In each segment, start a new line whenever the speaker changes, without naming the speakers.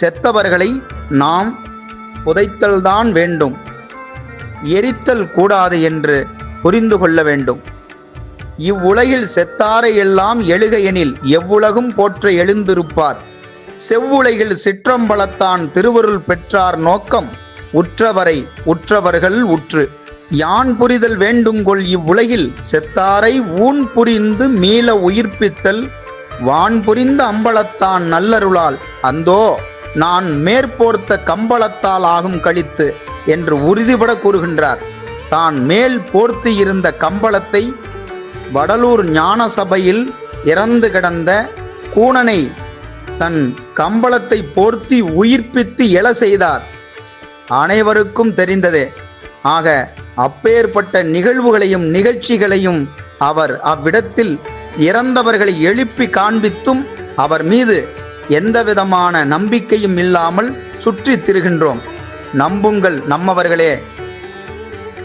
செத்தவர்களை நாம் புதைத்தல்தான் வேண்டும். எரித்தல் கூடாது என்று புரிந்து கொள்ள வேண்டும். இவ்வுலகில் செத்தாரை எல்லாம் எழுக எனில் எவ்வுலகும் போற்ற எழுந்திருப்பார். செவ்வுலகில் சிற்றம்பலத்தான் திருவருள் பெற்றார் நோக்கம். உற்றவரை உற்றவர்கள் உற்று. யான் புரிதல் வேண்டுங்கொள் இவ்வுலகில் செத்தாரை ஊன் புரிந்து மீள உயிர்ப்பித்தல். வான் புரிந்த அம்பலத்தான் நல்லருளால். அந்தோ நான் மேற்போர்த்த கம்பளத்தால் ஆகும் கழித்து என்று உறுதிபட கூறுகின்றார். தான் மேல் போர்த்தி இருந்த கம்பளத்தை வடலூர் ஞான சபையில் இறந்து கிடந்த கூணனை தன் கம்பளத்தை போர்த்தி உயிர்ப்பித்து எழ செய்தார். அனைவருக்கும் தெரிந்ததே. ஆக அப்பேற்பட்ட நிகழ்வுகளையும் நிகழ்ச்சிகளையும் அவர் அவ்விடத்தில் இறந்தவர்களை எழுப்பி காண்பித்தும் அவர் மீது எந்தவிதமான நம்பிக்கையும் இல்லாமல் சுற்றி திரிகின்றோம். நம்புங்கள் நம்மவர்களே.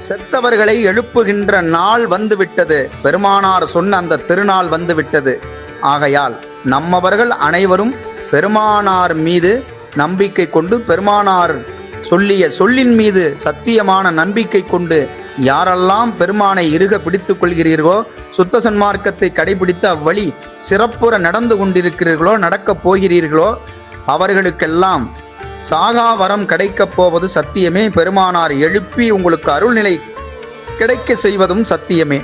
செத்தவர்களை எழுப்புகின்ற நாள் வந்துவிட்டது. பெருமானார் சொன்ன அந்த திருநாள் வந்துவிட்டது. ஆகையால் நம்மவர்கள் அனைவரும் பெருமானார் மீது நம்பிக்கை கொண்டு பெருமானார் சொல்லிய சொல்லின் மீது சத்தியமான நம்பிக்கை கொண்டு யாரெல்லாம் பெருமானை இருக பிடித்துக் கொள்கிறீர்களோ சுத்த சன்மார்க்கத்தை கடைபிடித்து அவ்வழி சிறப்புற நடந்து கொண்டிருக்கிறீர்களோ நடக்கப் போகிறீர்களோ அவர்களுக்கெல்லாம் சாகா வரம் கிடைக்கப் போவது சத்தியமே. பெருமானார் எழுப்பி உங்களுக்கு அருள்நிலை கிடைக்க செய்வதும் சத்தியமே.